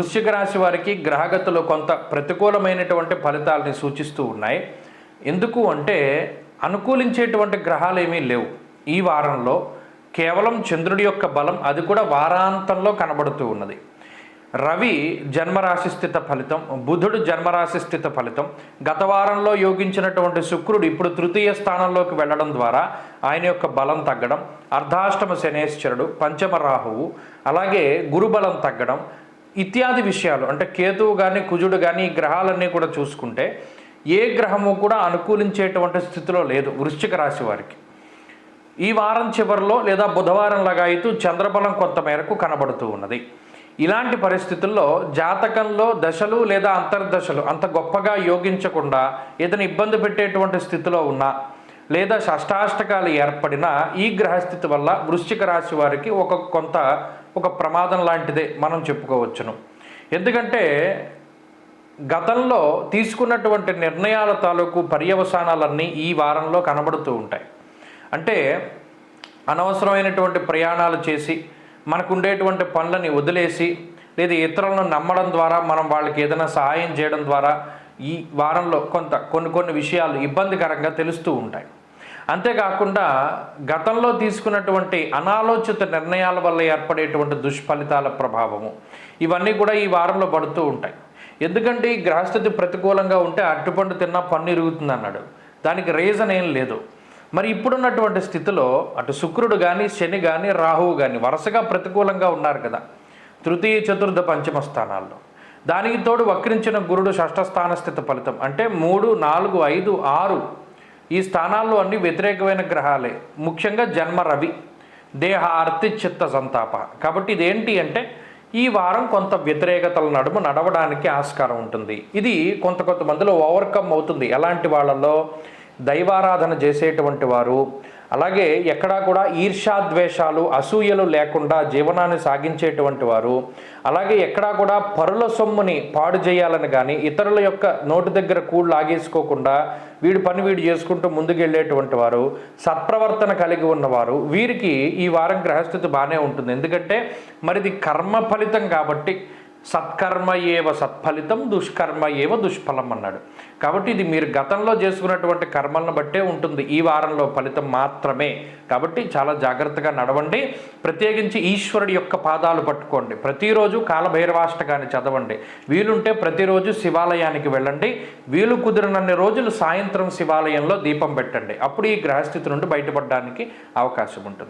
వృశ్చిక రాశి వారికి గ్రహగతులు కొంత ప్రతికూలమైనటువంటి ఫలితాలని సూచిస్తూ ఉన్నాయి. ఎందుకు అంటే అనుకూలించేటువంటి గ్రహాలు ఏమీ లేవు. ఈ వారంలో కేవలం చంద్రుడి యొక్క బలం అది కూడా వారాంతంలో కనబడుతూ ఉన్నది. రవి జన్మరాశి స్థిత ఫలితం బుధుడు జన్మరాశి స్థిత ఫలితం. గత వారంలో యోగించినటువంటి శుక్రుడు ఇప్పుడు తృతీయ స్థానంలోకి వెళ్ళడం ద్వారా ఆయన యొక్క బలం తగ్గడం అర్ధాష్టమ శనేశ్వరుడు పంచమ రాహువు అలాగే గురుబలం తగ్గడం ఇత్యాది విషయాలు అంటే కేతువు కానీ కుజుడు కానీ ఈ గ్రహాలన్నీ కూడా చూసుకుంటే ఏ గ్రహము కూడా అనుకూలించేటువంటి స్థితిలో లేదు వృశ్చిక రాశి వారికి. ఈ వారం చివరిలో లేదా బుధవారం లగాయితూ చంద్రబలం కొంత మేరకు కనబడుతూ ఉన్నది. ఇలాంటి పరిస్థితుల్లో జాతకంలో దశలు లేదా అంతర్దశలు అంత గొప్పగా యోగించకుండా ఏదైనా ఇబ్బంది పెట్టేటువంటి స్థితిలో ఉన్నా లేదా షష్టాష్టకాలు ఏర్పడిన ఈ గ్రహస్థితి వల్ల వృశ్చిక రాశి వారికి ఒక కొంత ఒక ప్రమాదం లాంటిదే మనం చెప్పుకోవచ్చును. ఎందుకంటే గతంలో తీసుకున్నటువంటి నిర్ణయాల తాలూకు పర్యవసానాలన్నీ ఈ వారంలో కనబడుతూ ఉంటాయి. అంటే అనవసరమైనటువంటి ప్రయాణాలు చేసి మనకు ఉండేటువంటి పనులని వదిలేసి లేదా ఇతరులను నమ్మడం ద్వారా మనం వాళ్ళకి ఏదైనా సహాయం చేయడం ద్వారా ఈ వారంలో కొంత కొన్ని కొన్ని విషయాలు ఇబ్బందికరంగా తెలుస్తూ ఉంటాయి. అంతేకాకుండా గతంలో తీసుకున్నటువంటి అనాలోచిత నిర్ణయాల వల్ల ఏర్పడేటువంటి దుష్ఫలితాల ప్రభావము ఇవన్నీ కూడా ఈ వారంలో పడుతూ ఉంటాయి. ఎందుకంటే ఈ గ్రహస్థితి ప్రతికూలంగా ఉంటే అరటిపండు తిన్నా పన్ను ఇరుగుతుంది అన్నాడు దానికి రీజన్ ఏం లేదు. మరి ఇప్పుడున్నటువంటి స్థితిలో అటు శుక్రుడు కానీ శని కానీ రాహువు కానీ వరుసగా ప్రతికూలంగా ఉన్నారు కదా. తృతీయ చతుర్థ పంచమ స్థానాల్లో. దానికి తోడు వక్రించిన గురుడు షష్ఠస్థాన స్థిత ఫలితం. అంటే మూడు నాలుగు ఐదు ఆరు ఈ స్థానాల్లో అన్ని వ్యతిరేకమైన గ్రహాలే. ముఖ్యంగా జన్మ రవి దేహ అర్థి చిత్త సంతాప. కాబట్టి ఇదేంటి అంటే ఈ వారం కొంత వ్యతిరేకతల నడుమ నడవడానికి ఆస్కారం ఉంటుంది. ఇది కొంత కొంతమందిలో ఓవర్కమ్ అవుతుంది. ఎలాంటి వాళ్ళలో దైవారాధన చేసేటువంటి వారు అలాగే ఎక్కడా కూడా ఈర్షాద్వేషాలు అసూయలు లేకుండా జీవనాన్ని సాగించేటువంటి వారు అలాగే ఎక్కడా కూడా పరుల సొమ్ముని పాడు చేయాలని కానీ ఇతరుల యొక్క నోటి దగ్గర కూళ్ళు లాగేసుకోకుండా వీడి పని వీడు చేసుకుంటూ ముందుకెళ్ళేటువంటి వారు సత్ప్రవర్తన కలిగి ఉన్నవారు వీరికి ఈ వారం గ్రహస్థితి బాగానే ఉంటుంది. ఎందుకంటే మరిది కర్మ ఫలితం కాబట్టి సత్కర్మ ఏవ సత్ఫలితం దుష్కర్మ ఏవ దుష్ఫలం అన్నాడు. కాబట్టి ఇది మీరు గతంలో చేసుకున్నటువంటి కర్మలను బట్టే ఉంటుంది. ఈ వారంలో ఫలితం మాత్రమే. కాబట్టి చాలా జాగ్రత్తగా నడవండి. ప్రత్యేకించి ఈశ్వరుడి యొక్క పాదాలు పట్టుకోండి. ప్రతిరోజు కాలభైరవాష్టకాన్ని చదవండి. వీలుంటే ప్రతిరోజు శివాలయానికి వెళ్ళండి. వీలు కుదిరినన్ని రోజులు సాయంత్రం శివాలయంలో దీపం పెట్టండి. అప్పుడు ఈ గ్రహస్థితి నుండి బయటపడడానికి అవకాశం ఉంటుంది.